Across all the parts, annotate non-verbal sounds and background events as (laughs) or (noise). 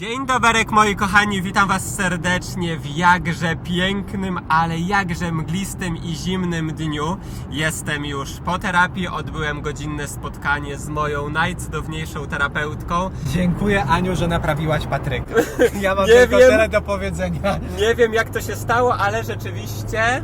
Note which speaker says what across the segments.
Speaker 1: Dzień doberek moi kochani, witam was serdecznie w jakże pięknym, ale jakże mglistym i zimnym dniu. Jestem już po terapii, odbyłem godzinne spotkanie z moją najcudowniejszą terapeutką.
Speaker 2: Dziękuję Aniu, że naprawiłaś Patryka. (laughs) Ja mam
Speaker 1: Nie
Speaker 2: tylko
Speaker 1: wiem.
Speaker 2: tyle do powiedzenia.
Speaker 1: Nie wiem jak to się stało, ale rzeczywiście...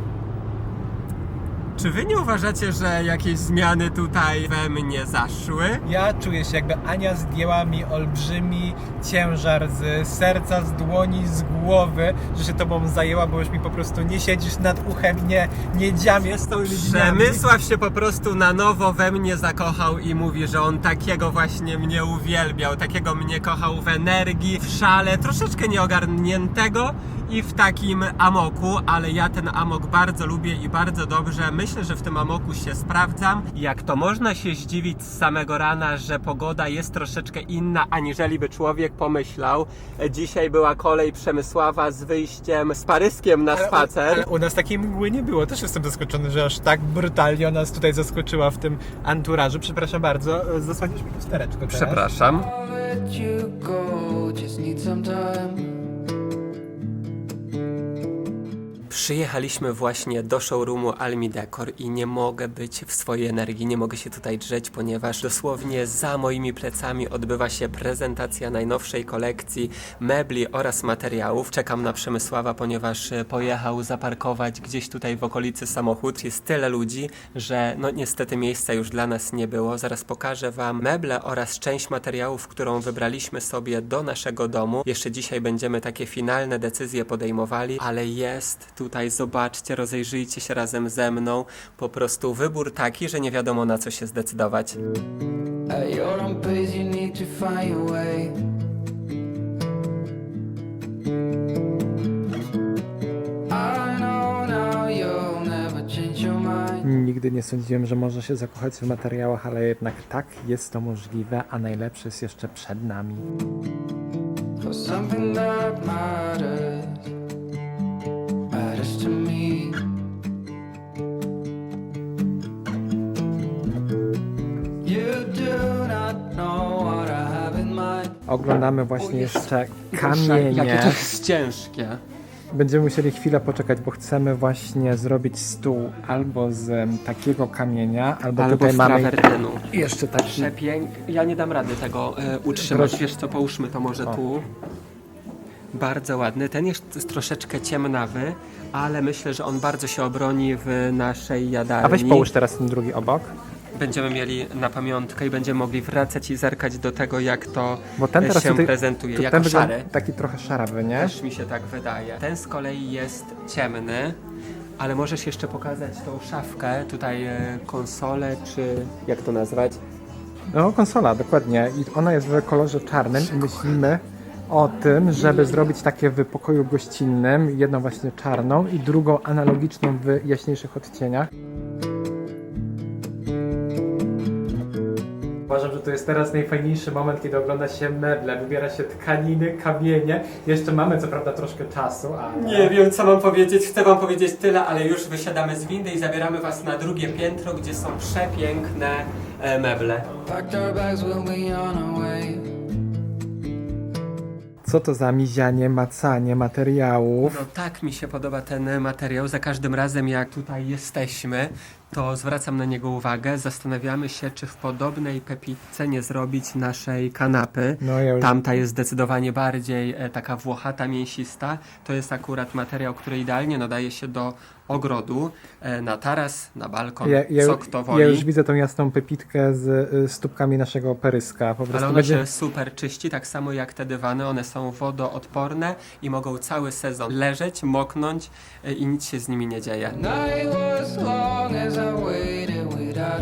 Speaker 1: Czy wy nie uważacie, że jakieś zmiany tutaj we mnie zaszły?
Speaker 2: Ja czuję się jakby Ania zdjęła mi olbrzymi ciężar z serca, z dłoni, z głowy, że się tobą zajęła, bo już mi po prostu nie siedzisz nad uchem, nie, nie dziamiesz z tą liśniami.
Speaker 1: Przemysław się po prostu na nowo we mnie zakochał i mówi, że on takiego właśnie mnie uwielbiał, takiego mnie kochał w energii, w szale, troszeczkę nieogarniętego i w takim amoku, ale ja ten amok bardzo lubię i bardzo dobrze. Myślę, że w tym amoku się sprawdzam. Jak to można się zdziwić z samego rana, że pogoda jest troszeczkę inna, aniżeli by człowiek pomyślał. Dzisiaj była kolej Przemysława z wyjściem z Paryskiem na
Speaker 2: Ale,
Speaker 1: spacer.
Speaker 2: ale u nas takiej mgły nie było. Też jestem zaskoczony, że aż tak brutalnie nas tutaj zaskoczyła w tym anturażu. Przepraszam bardzo, zasłaniasz mi lustereczko teraz.
Speaker 1: Przepraszam.
Speaker 3: let you go, just need some time.
Speaker 1: Przyjechaliśmy właśnie do showroomu Almi Decor i nie mogę być w swojej energii, nie mogę się tutaj drzeć, ponieważ dosłownie za moimi plecami odbywa się prezentacja najnowszej kolekcji mebli oraz materiałów. Czekam na Przemysława, ponieważ e, pojechał zaparkować gdzieś tutaj w okolicy samochód. Jest tyle ludzi, że no niestety miejsca już dla nas nie było. Zaraz pokażę Wam meble oraz część materiałów, którą wybraliśmy sobie do naszego domu. Jeszcze dzisiaj będziemy takie finalne decyzje podejmowali, ale jest tutaj, zobaczcie, rozejrzyjcie się razem ze mną. Po prostu wybór taki, że nie wiadomo na co się zdecydować.
Speaker 3: At your own pace, you need to find your way. I know now you'll never change your mind.
Speaker 2: Nigdy nie sądziłem, że można się zakochać w materiałach, ale jednak tak jest to możliwe, a najlepsze jest jeszcze przed nami.
Speaker 3: For something that matters,
Speaker 2: Oglądamy właśnie jeszcze
Speaker 1: Jakie
Speaker 2: kamienie.
Speaker 1: to jest ciężkie.
Speaker 2: Będziemy musieli chwilę poczekać, bo chcemy właśnie zrobić stół albo z takiego kamienia, albo,
Speaker 1: Albo
Speaker 2: tutaj
Speaker 1: z
Speaker 2: mamy jeszcze taki
Speaker 1: Przepięk... Ja nie dam rady tego e, utrzymać.
Speaker 2: Proszę.
Speaker 1: Wiesz co, połóżmy to może
Speaker 2: O.
Speaker 1: tu. Bardzo ładny. Ten jest troszeczkę ciemnawy, ale myślę, że on bardzo się obroni w naszej jadalni.
Speaker 2: A weź połóż teraz ten drugi obok,
Speaker 1: Będziemy mieli na pamiątkę i będziemy mogli wracać i zerkać do tego, jak to
Speaker 2: bo ten teraz
Speaker 1: się
Speaker 2: tutaj,
Speaker 1: prezentuje.
Speaker 2: tu-
Speaker 1: jako
Speaker 2: ten wygląda
Speaker 1: szary.
Speaker 2: taki trochę szarawy, nie?
Speaker 1: Też mi się tak wydaje. Ten z kolei jest ciemny, ale możesz jeszcze pokazać tą szafkę, tutaj e, konsolę, czy jak to nazwać?
Speaker 2: No, konsola, dokładnie. I ona jest w kolorze czarnym i myślimy o tym, żeby zrobić takie w pokoju gościnnym, jedną właśnie czarną i drugą analogiczną w jaśniejszych odcieniach. Uważam, że to jest teraz najfajniejszy moment, kiedy ogląda się meble, wybiera się tkaniny, kamienie. Jeszcze mamy co prawda troszkę czasu, ale...
Speaker 1: Nie wiem, co mam powiedzieć. Chcę wam powiedzieć tyle, ale już wysiadamy z windy i zabieramy was na drugie piętro, gdzie są przepiękne e, meble.
Speaker 3: Packed our bags, we'll be on our way.
Speaker 2: Co to za mizianie, macanie materiałów?
Speaker 1: No tak mi się podoba ten materiał. Za każdym razem, jak tutaj jesteśmy, to zwracam na niego uwagę. Zastanawiamy się, czy w podobnej pepitce nie zrobić naszej kanapy.
Speaker 2: No ja już
Speaker 1: Tamta jest zdecydowanie bardziej e, taka włochata, mięsista. To jest akurat materiał, który idealnie nadaje się do ogrodu, e, na taras, na balkon,
Speaker 2: Ja, ja,
Speaker 1: co kto woli.
Speaker 2: ja już widzę tą jasną pepitkę z y, stópkami naszego peryska. Po prostu
Speaker 1: Ale ona
Speaker 2: będzie...
Speaker 1: się super czyści, tak samo jak te dywany. One są wodoodporne i mogą cały sezon leżeć, moknąć e, i nic się z nimi nie dzieje.
Speaker 3: Night was long as I waited without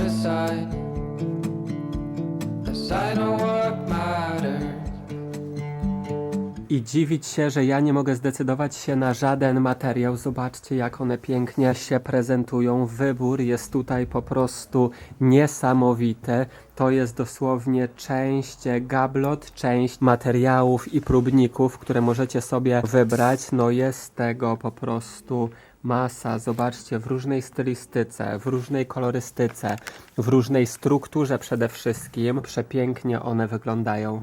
Speaker 3: I
Speaker 1: dziwić się, że ja nie mogę zdecydować się na żaden materiał. Zobaczcie, jak one pięknie się prezentują. Wybór jest tutaj po prostu niesamowity. To jest dosłownie część gablot, część materiałów i próbników, które możecie sobie wybrać. No jest tego po prostu masa. Zobaczcie, w różnej stylistyce, w różnej kolorystyce, w różnej strukturze przede wszystkim. Przepięknie one wyglądają.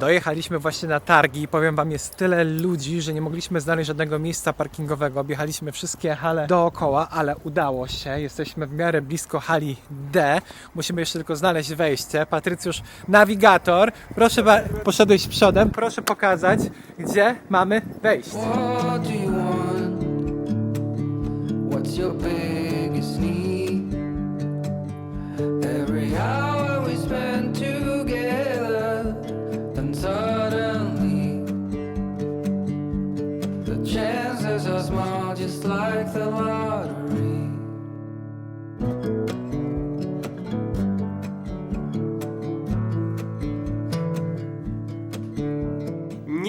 Speaker 2: Dojechaliśmy właśnie na targi. Powiem Wam, jest tyle ludzi, że nie mogliśmy znaleźć żadnego miejsca parkingowego. Objechaliśmy wszystkie hale dookoła, ale udało się. Jesteśmy w miarę blisko hali D. Musimy jeszcze tylko znaleźć wejście. Patrycjusz, nawigator, proszę, poszedłeś przodem. Proszę pokazać, gdzie mamy wejść.
Speaker 3: What do you want? What's your biggest need? Just like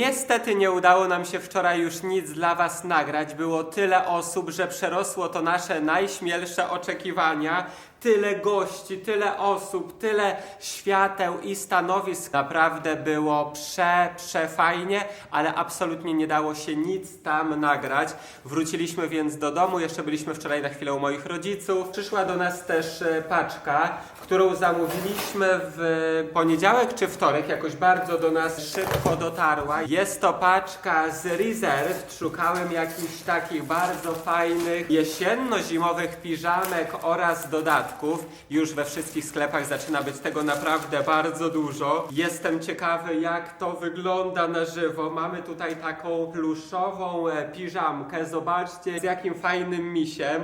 Speaker 1: Niestety nie udało nam się wczoraj już nic dla Was nagrać. Było tyle osób, że przerosło to nasze najśmielsze oczekiwania. Tyle gości, tyle osób, tyle świateł i stanowisk. Naprawdę było prze, przefajnie, ale absolutnie nie dało się nic tam nagrać. Wróciliśmy więc do domu, jeszcze byliśmy wczoraj na chwilę u moich rodziców. Przyszła do nas też e, paczka, którą zamówiliśmy w poniedziałek czy wtorek, jakoś bardzo do nas szybko dotarła. Jest to paczka z Reserve. Szukałem jakichś takich bardzo fajnych jesienno-zimowych piżamek oraz dodatków. Już we wszystkich sklepach zaczyna być tego naprawdę bardzo dużo. Jestem ciekawy jak to wygląda na żywo. Mamy tutaj taką pluszową e, piżamkę. Zobaczcie z jakim fajnym misiem.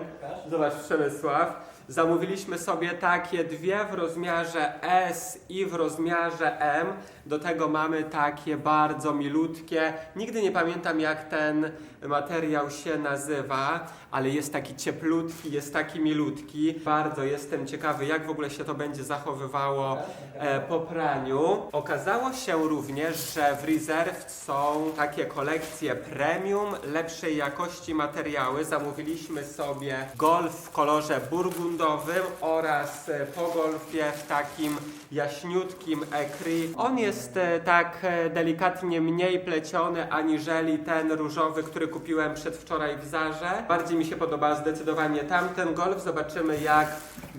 Speaker 1: Zobacz Przemysław. Zamówiliśmy sobie takie dwie w rozmiarze S i w rozmiarze M. Do tego mamy takie bardzo milutkie. Nigdy nie pamiętam jak ten materiał się nazywa, ale jest taki cieplutki, jest taki milutki. Bardzo jestem ciekawy jak w ogóle się to będzie zachowywało e, po praniu. Okazało się również, że w Reserve są takie kolekcje premium, lepszej jakości materiały. Zamówiliśmy sobie golf w kolorze burgundowym oraz po golfie w takim jaśniutkim ekry. On jest e, tak e, delikatnie mniej pleciony aniżeli ten różowy, który kupiłem przedwczoraj w Zarze. Bardziej mi się podoba zdecydowanie tamten golf. Zobaczymy jak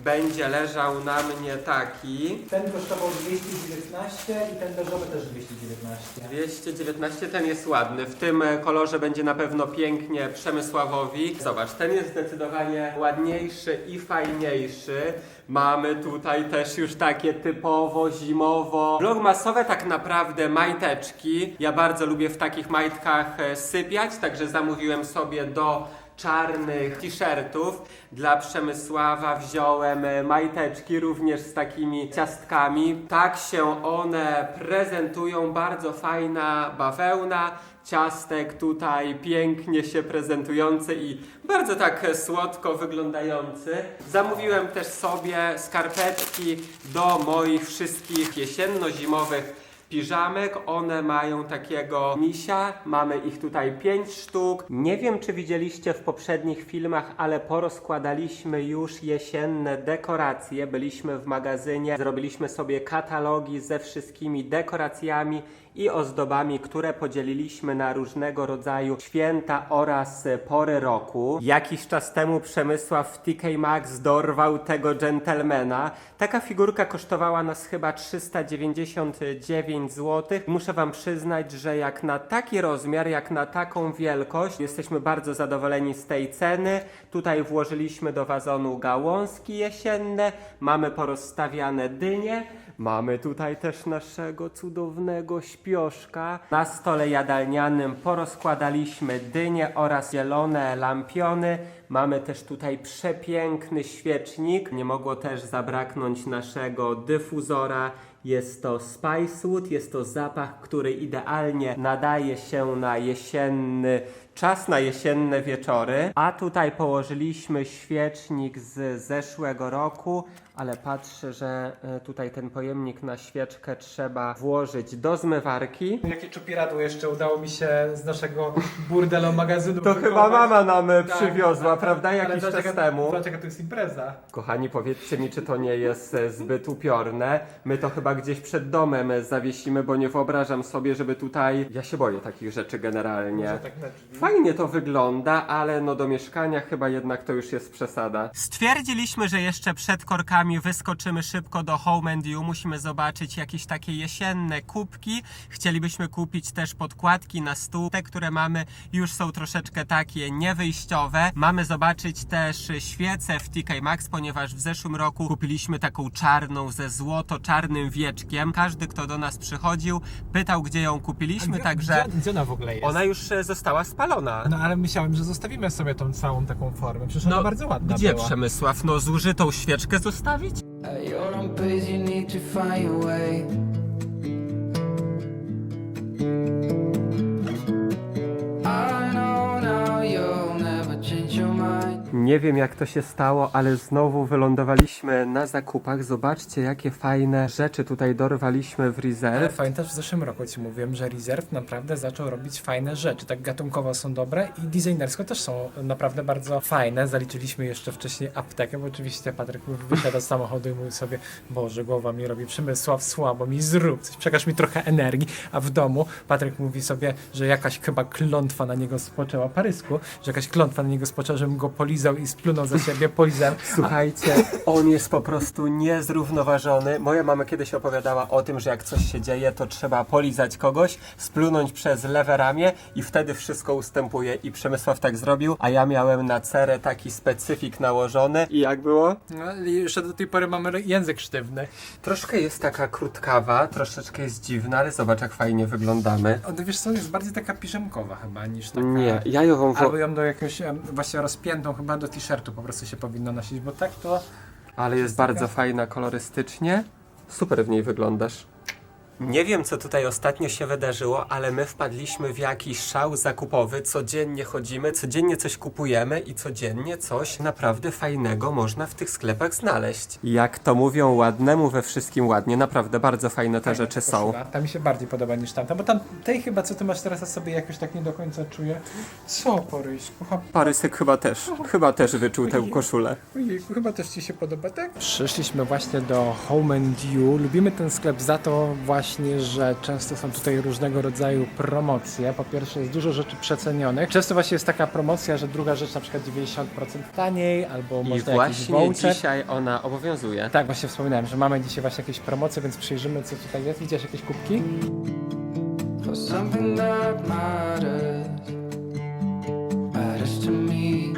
Speaker 1: będzie leżał na mnie taki.
Speaker 2: Ten kosztował 219 i ten beżowy też 219.
Speaker 1: 219, ten jest ładny. W tym kolorze będzie na pewno pięknie Przemysławowi. Zobacz, ten jest zdecydowanie ładniejszy i fajniejszy. Mamy tutaj też już takie typowo zimowo vlogmasowe tak naprawdę majteczki. Ja bardzo lubię w takich majtkach e, sypiać, także zamówiłem sobie do czarnych t-shirtów. Dla Przemysława wziąłem e, majteczki również z takimi ciastkami. Tak się one prezentują, bardzo fajna bawełna. Ciastek tutaj pięknie się prezentujący i bardzo tak słodko wyglądający. Zamówiłem też sobie skarpetki do moich wszystkich jesienno-zimowych piżamek. One mają takiego misia. Mamy ich tutaj 5 sztuk. Nie wiem, czy widzieliście w poprzednich filmach, ale porozkładaliśmy już jesienne dekoracje. Byliśmy w magazynie, zrobiliśmy sobie katalogi ze wszystkimi dekoracjami i ozdobami, które podzieliliśmy na różnego rodzaju święta oraz pory roku. Jakiś czas temu Przemysław w TK Maxx dorwał tego gentlemana. Taka figurka kosztowała nas chyba 399 zł. Muszę wam przyznać, że jak na taki rozmiar, jak na taką wielkość, jesteśmy bardzo zadowoleni z tej ceny. Tutaj włożyliśmy do wazonu gałązki jesienne, mamy porozstawiane dynie. Mamy tutaj też naszego cudownego śpioszka. Na stole jadalnianym porozkładaliśmy dynie oraz zielone lampiony. Mamy też tutaj przepiękny świecznik. Nie mogło też zabraknąć naszego dyfuzora. Jest to Spicewood, jest to zapach, który idealnie nadaje się na jesienny czas na jesienne wieczory. A tutaj położyliśmy świecznik z zeszłego roku, ale patrzę, że e, tutaj ten pojemnik na świeczkę trzeba włożyć do zmywarki.
Speaker 2: Jakie czupiradło jeszcze udało mi się z naszego burdelo magazynu
Speaker 1: To chyba mama nam e,
Speaker 2: Tak,
Speaker 1: przywiozła,
Speaker 2: tak,
Speaker 1: prawda?
Speaker 2: ale
Speaker 1: Jakiś czas
Speaker 2: dlaczego-
Speaker 1: temu.
Speaker 2: Dlaczego to jest impreza?
Speaker 1: Kochani, powiedzcie mi, czy to nie jest e, zbyt upiorne. My to chyba gdzieś przed domem zawiesimy, bo nie wyobrażam sobie, żeby tutaj... Ja się boję takich rzeczy generalnie.
Speaker 2: Może tak na drzwi.
Speaker 1: Fajnie to wygląda, ale no do mieszkania chyba jednak to już jest przesada. Stwierdziliśmy, że jeszcze przed korkami wyskoczymy szybko do Home and You. Musimy zobaczyć jakieś takie jesienne kubki. Chcielibyśmy kupić też podkładki na stół. Te, które mamy, już są troszeczkę takie niewyjściowe. Mamy zobaczyć też świece w TK Maxx, ponieważ w zeszłym roku kupiliśmy taką czarną ze złoto-czarnym wieczkiem. Każdy, kto do nas przychodził, pytał, gdzie ją kupiliśmy, także
Speaker 2: Gdzie, gdzie ona w ogóle jest?
Speaker 1: ona już e, została spalona.
Speaker 2: No ale myślałem, że zostawimy sobie tą całą taką formę. Przecież ona bardzo ładna
Speaker 1: Gdzie
Speaker 2: była.
Speaker 1: Przemysław? No zużytą świeczkę zostawić? Nie wiem jak to się stało, ale znowu wylądowaliśmy na zakupach. Zobaczcie jakie fajne rzeczy tutaj dorwaliśmy w
Speaker 2: Ale
Speaker 1: Reserve.
Speaker 2: pamiętasz, w zeszłym roku Ci mówiłem, że Reserve naprawdę zaczął robić fajne rzeczy. Tak gatunkowo są dobre i designersko też są naprawdę bardzo fajne. Zaliczyliśmy jeszcze wcześniej aptekę, bo oczywiście Patryk wysiada z samochodu i mówi sobie Boże, głowa mi robi Przemysław, słabo mi zrób coś, przekaż mi trochę energii. A w domu Patryk mówi sobie, że jakaś chyba klątwa na niego spoczęła, Parysku, że jakaś klątwa na niego spoczęła, żebym go polizał i splunął za siebie, polizałem. (laughs)
Speaker 1: Słuchajcie, on jest po prostu niezrównoważony. Moja mama kiedyś opowiadała o tym, że jak coś się dzieje, to trzeba polizać kogoś, splunąć przez lewe ramię i wtedy wszystko ustępuje. I Przemysław tak zrobił, a ja miałem na cerę taki specyfik nałożony. I jak było?
Speaker 2: No, i jeszcze do tej pory mamy język sztywny.
Speaker 1: Troszkę jest taka krótkawa, troszeczkę jest dziwna, ale zobacz jak fajnie wyglądamy.
Speaker 2: O, wiesz co, jest bardziej taka piżamkowa chyba niż taka...
Speaker 1: Nie, ja ją
Speaker 2: Albo ją do em, właśnie rozpiętą chyba do t-shirtu po prostu się powinno nosić, bo tak to...
Speaker 1: ale jest bardzo fajna kolorystycznie. Super w niej wyglądasz. Nie wiem, co tutaj ostatnio się wydarzyło, ale my wpadliśmy w jakiś szał zakupowy. Codziennie chodzimy, codziennie coś kupujemy i codziennie coś naprawdę fajnego można w tych sklepach znaleźć. Jak to mówią, ładnemu we wszystkim ładnie. Naprawdę bardzo fajne te rzeczy są.
Speaker 2: Koszula. Ta mi się bardziej podoba niż tamta, bo tam tej chyba, co ty masz teraz, a sobie jakoś tak nie do końca czuję. Co, Poryśku?
Speaker 1: Parysek chyba też, chyba też wyczuł tę koszulę.
Speaker 2: Ojejku, chyba też Ci się podoba, tak? Przyszliśmy właśnie do Home and You. Lubimy ten sklep za to właśnie, że często są tutaj różnego rodzaju promocje. Po pierwsze jest dużo rzeczy przecenionych. Często właśnie jest taka promocja, że druga rzecz na przykład 90% taniej, albo
Speaker 1: I
Speaker 2: można jakiś
Speaker 1: właśnie
Speaker 2: voucher.
Speaker 1: dzisiaj ona obowiązuje.
Speaker 2: Tak, właśnie wspominałem, że mamy dzisiaj właśnie jakieś promocje, więc przyjrzymy co tutaj jest. Widziałeś jakieś kubki?
Speaker 3: For something that matters, matters to me.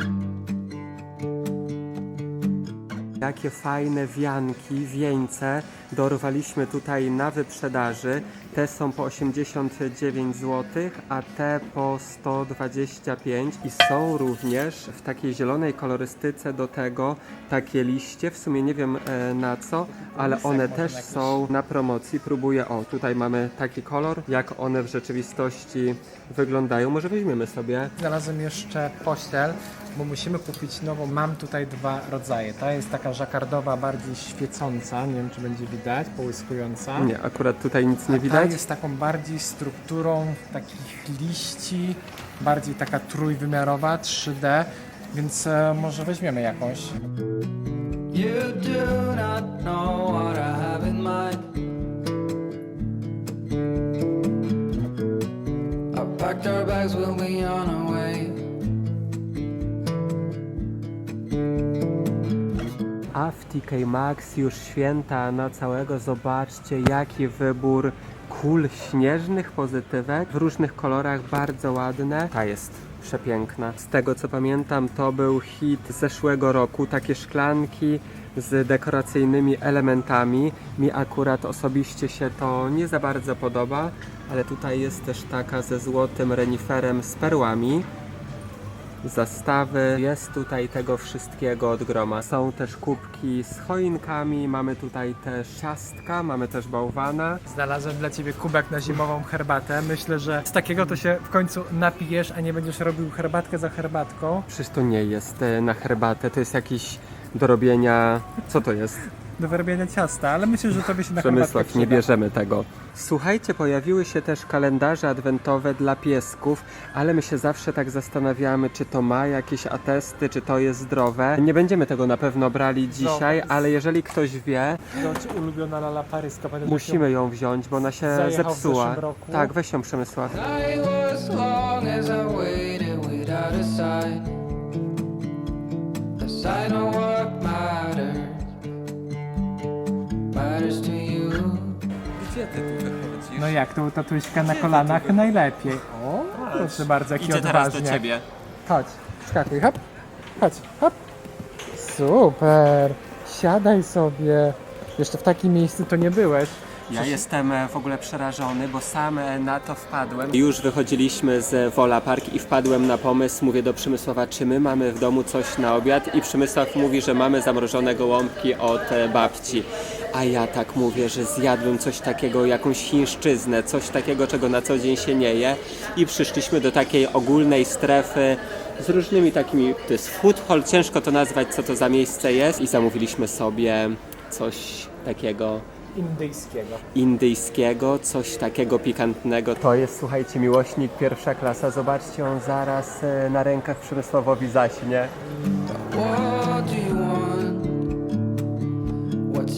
Speaker 1: Jakie fajne wianki, wieńce dorwaliśmy tutaj na wyprzedaży. Te są po 89 zł, a te po 125 i są również w takiej zielonej kolorystyce do tego takie liście. W sumie nie wiem e, na co, ale one też są na promocji. Próbuję, o tutaj mamy taki kolor, jak one w rzeczywistości wyglądają. Może weźmiemy sobie.
Speaker 2: Znalazłem jeszcze pościel, bo musimy kupić nową. Mam tutaj dwa rodzaje. Ta jest taka żakardowa, bardziej świecąca, nie wiem czy będzie widać, połyskująca.
Speaker 1: Nie, akurat tutaj nic nie
Speaker 2: A ta
Speaker 1: widać.
Speaker 2: jest taką bardziej strukturą takich liści, bardziej taka trójwymiarowa, 3D, więc e, może weźmiemy jakąś.
Speaker 3: You do not know what I have in mind. I packed our bags, we'll be on our
Speaker 1: TK Maxx już święta na całego. Zobaczcie, jaki wybór kul śnieżnych, pozytywek w różnych kolorach, bardzo ładne. Ta jest przepiękna. Z tego co pamiętam, to był hit zeszłego roku. Takie szklanki z dekoracyjnymi elementami. Mi akurat osobiście się to nie za bardzo podoba, ale tutaj jest też taka ze złotym reniferem z perłami zastawy. Jest tutaj tego wszystkiego od groma. Są też kubki z choinkami, mamy tutaj też ciastka, mamy też bałwana.
Speaker 2: Znalazłem dla Ciebie kubek na zimową herbatę. Myślę, że z takiego to się w końcu napijesz, a nie będziesz robił herbatkę za herbatką.
Speaker 1: Przecież to nie jest e, na herbatę, to jest jakiś do robienia... Co to jest?
Speaker 2: Do wyrobienia ciasta, ale myślę, że Tobie się na herbatkę
Speaker 1: Przemysław, nie
Speaker 2: przyda.
Speaker 1: bierzemy tego. Słuchajcie, pojawiły się też kalendarze adwentowe dla piesków, ale my się zawsze tak zastanawiamy, czy to ma jakieś atesty, czy to jest zdrowe. Nie będziemy tego na pewno brali dzisiaj,
Speaker 2: Zdrowe.
Speaker 1: ale jeżeli ktoś wie,
Speaker 2: ulubiona lala paryska. Pamiętasz, jak ją-
Speaker 1: Musimy ją wziąć, bo ona się
Speaker 2: Zajechał w
Speaker 1: zepsuła.
Speaker 2: zeszłym roku.
Speaker 1: Tak, weź ją Przemysław.
Speaker 3: Night was long as I waited without a sign. A sign of what
Speaker 1: ty tu wychodzisz.
Speaker 2: No jak, to tatuśka na kolanach najlepiej. O, proszę bardzo, jaki
Speaker 1: Idzie teraz
Speaker 2: odważnie.
Speaker 1: do ciebie.
Speaker 2: Chodź, skakuj, hop, chodź, hop. Super, siadaj sobie. Jeszcze w takim miejscu to nie byłeś.
Speaker 1: Ja jestem e, w ogóle przerażony, bo sam e, na to wpadłem. Już wychodziliśmy z Wola Park i wpadłem na pomysł, mówię do Przemysława, czy my mamy w domu coś na obiad i Przemysław mówi, że mamy zamrożone gołąbki od e, babci. A ja tak mówię, że zjadłem coś takiego, jakąś chińszczyznę, coś takiego, czego na co dzień się nie je i przyszliśmy do takiej ogólnej strefy z różnymi takimi, to jest food hall, ciężko to nazwać, co to za miejsce jest i zamówiliśmy sobie coś takiego
Speaker 2: Indyjskiego.
Speaker 1: indyjskiego, coś takiego pikantnego. To jest, słuchajcie, miłośnik pierwsza klasa. Zobaczcie, on zaraz e, na rękach Przemysławowi zaśnie.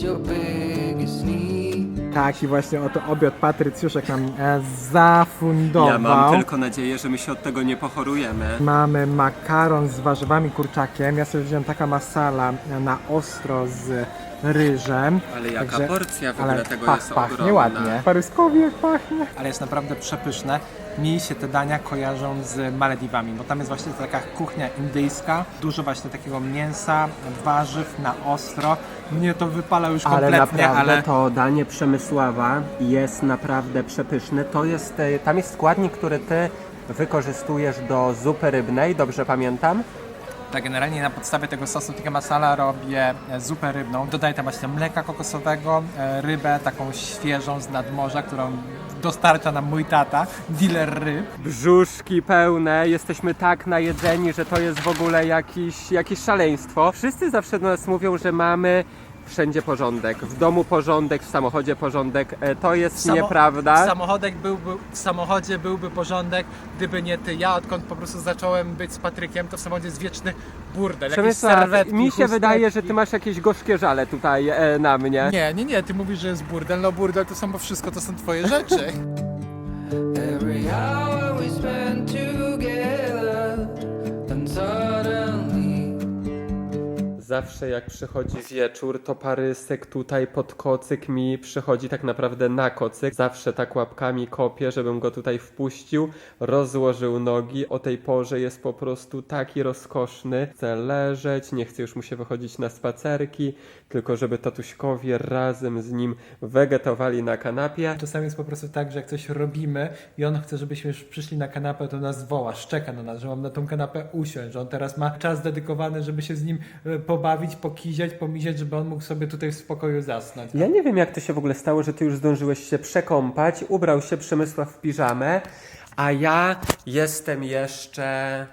Speaker 3: Your biggest need?
Speaker 2: Tak, i właśnie oto obiad Patrycjuszek nam e, zafundował.
Speaker 1: Ja mam tylko nadzieję, że my się od tego nie pochorujemy.
Speaker 2: Mamy makaron z warzywami kurczakiem. Ja sobie wziąłem taka masala na ostro z ryżem.
Speaker 1: Ale jaka
Speaker 2: Także-
Speaker 1: porcja w
Speaker 2: ale
Speaker 1: ogóle tego
Speaker 2: pach,
Speaker 1: jest
Speaker 2: pachnie
Speaker 1: ogromna.
Speaker 2: ładnie. Paryskowi jak pachnie. Ale jest naprawdę przepyszne. Mi się te dania kojarzą z Malediwami, bo tam jest właśnie taka kuchnia indyjska, dużo właśnie takiego mięsa, warzyw na ostro. Mnie to wypala już
Speaker 1: Ale
Speaker 2: kompletnie,
Speaker 1: naprawdę
Speaker 2: ale
Speaker 1: to danie Przemysława jest naprawdę przepyszne. To jest, e, tam jest składnik, który ty wykorzystujesz do zupy rybnej, dobrze pamiętam?
Speaker 2: Tak, generalnie na podstawie tego sosu tikka masala robię e, zupę rybną. Dodaję tam właśnie mleka kokosowego, e, rybę taką świeżą z nadmorza, którą dostarcza nam mój tata, dealer ryb.
Speaker 1: brzuszki pełne, jesteśmy tak najedzeni, że to jest w ogóle jakiś, jakieś szaleństwo. Wszyscy zawsze do nas mówią, że mamy wszędzie porządek, w domu porządek, w samochodzie porządek. E, To jest
Speaker 4: Samo-
Speaker 1: nieprawda.
Speaker 4: W, samochodek byłby, w samochodzie byłby porządek, gdyby nie ty. Ja odkąd po prostu zacząłem być z Patrykiem, to w samochodzie jest wieczny burdel. Jakieś serwetki,
Speaker 1: mi się wydaje, że ty masz jakieś gorzkie żale tutaj e, na mnie.
Speaker 4: Nie, nie, nie, ty mówisz, że jest burdel. No burdel to samo wszystko, to są twoje rzeczy.
Speaker 1: Zawsze jak przychodzi wieczór, to parysek tutaj pod kocyk mi przychodzi tak naprawdę na kocyk. Zawsze tak łapkami kopię, żebym go tutaj wpuścił, rozłożył nogi. O tej porze jest po prostu taki rozkoszny. Chce leżeć, nie chce już mu się wychodzić na spacerki, tylko żeby tatuśkowie razem z nim wegetowali na kanapie.
Speaker 2: Czasami jest po prostu tak, że jak coś robimy i on chce, żebyśmy już przyszli na kanapę, to nas woła, szczeka na nas, że mam na tą kanapę usiąść, że on teraz ma czas dedykowany, żeby się z nim e, pobawić, pokiziać, pomiziać, żeby on mógł sobie tutaj w spokoju zasnąć.
Speaker 1: Ja nie wiem, jak to się w ogóle stało, że ty już zdążyłeś się przekąpać, ubrał się Przemysław w piżamę, a ja jestem jeszcze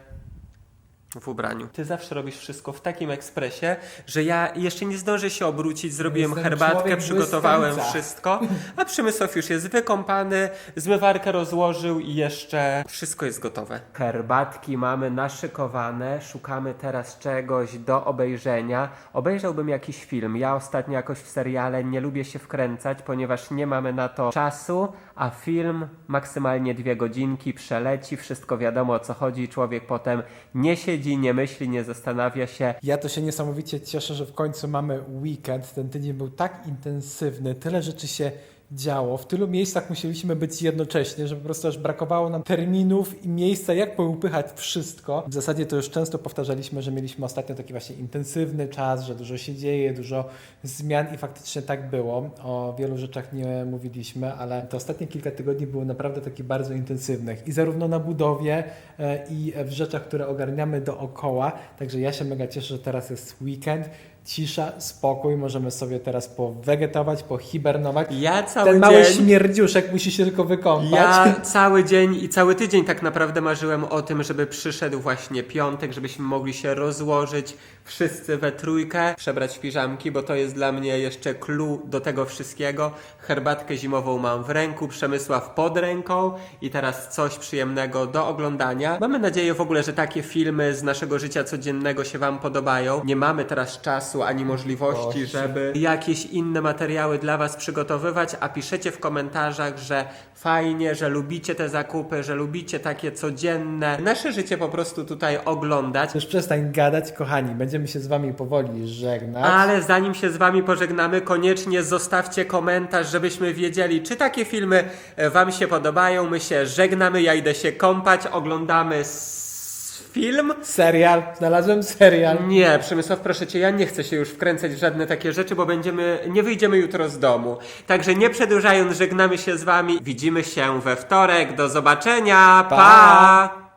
Speaker 1: w ubraniu. Ty zawsze robisz wszystko w takim ekspresie, że ja jeszcze nie zdążę się obrócić, zrobiłem
Speaker 2: Jestem
Speaker 1: herbatkę, przygotowałem wszystko, a Przemysław już jest wykąpany, zmywarkę rozłożył i jeszcze wszystko jest gotowe. Herbatki mamy naszykowane, szukamy teraz czegoś do obejrzenia. Obejrzałbym jakiś film. Ja ostatnio jakoś w seriale nie lubię się wkręcać, ponieważ nie mamy na to czasu, a film maksymalnie dwie godzinki przeleci, wszystko wiadomo o co chodzi, człowiek potem nie siedzi, nie myśli, nie zastanawia się.
Speaker 2: Ja to się niesamowicie cieszę, że w końcu mamy weekend. Ten tydzień był tak intensywny, tyle rzeczy się działo. W tylu miejscach musieliśmy być jednocześnie, że po prostu aż brakowało nam terminów i miejsca, jak poupychać wszystko. W zasadzie to już często powtarzaliśmy, że mieliśmy ostatnio taki właśnie intensywny czas, że dużo się dzieje, dużo zmian i faktycznie tak było. O wielu rzeczach nie mówiliśmy, ale te ostatnie kilka tygodni było naprawdę takich bardzo intensywnych i zarówno na budowie e, i w rzeczach, które ogarniamy dookoła. Także ja się mega cieszę, że teraz jest weekend. Cisza, spokój, możemy sobie teraz powegetować, pohibernować.
Speaker 1: Ja cały
Speaker 2: Ten mały
Speaker 1: dzień...
Speaker 2: śmierdziuszek musi się tylko wykąpać.
Speaker 1: Ja (laughs) cały dzień i cały tydzień tak naprawdę marzyłem o tym, żeby przyszedł właśnie piątek, żebyśmy mogli się rozłożyć wszyscy we trójkę, przebrać piżamki, bo to jest dla mnie jeszcze clue do tego wszystkiego. Herbatkę zimową mam w ręku, Przemysław pod ręką i teraz coś przyjemnego do oglądania. Mamy nadzieję w ogóle, że takie filmy z naszego życia codziennego się Wam podobają. Nie mamy teraz czasu czasu, ani możliwości, żeby jakieś inne materiały dla Was przygotowywać, a piszecie w komentarzach, że fajnie, że lubicie te zakupy, że lubicie takie codzienne, nasze życie po prostu tutaj oglądać.
Speaker 2: Już przestań gadać, kochani. Będziemy się z wami powoli żegnać.
Speaker 1: Ale zanim się z Wami pożegnamy, koniecznie zostawcie komentarz, żebyśmy wiedzieli, czy takie filmy Wam się podobają. My się żegnamy, ja idę się kąpać, oglądamy film.
Speaker 2: Serial. Znalazłem serial.
Speaker 1: Nie, Przemysław, proszę Cię, ja nie chcę się już wkręcać w żadne takie rzeczy, bo będziemy, nie wyjdziemy jutro z domu. Także nie przedłużając, żegnamy się z Wami. Widzimy się we wtorek. Do zobaczenia. pa.
Speaker 2: Pa.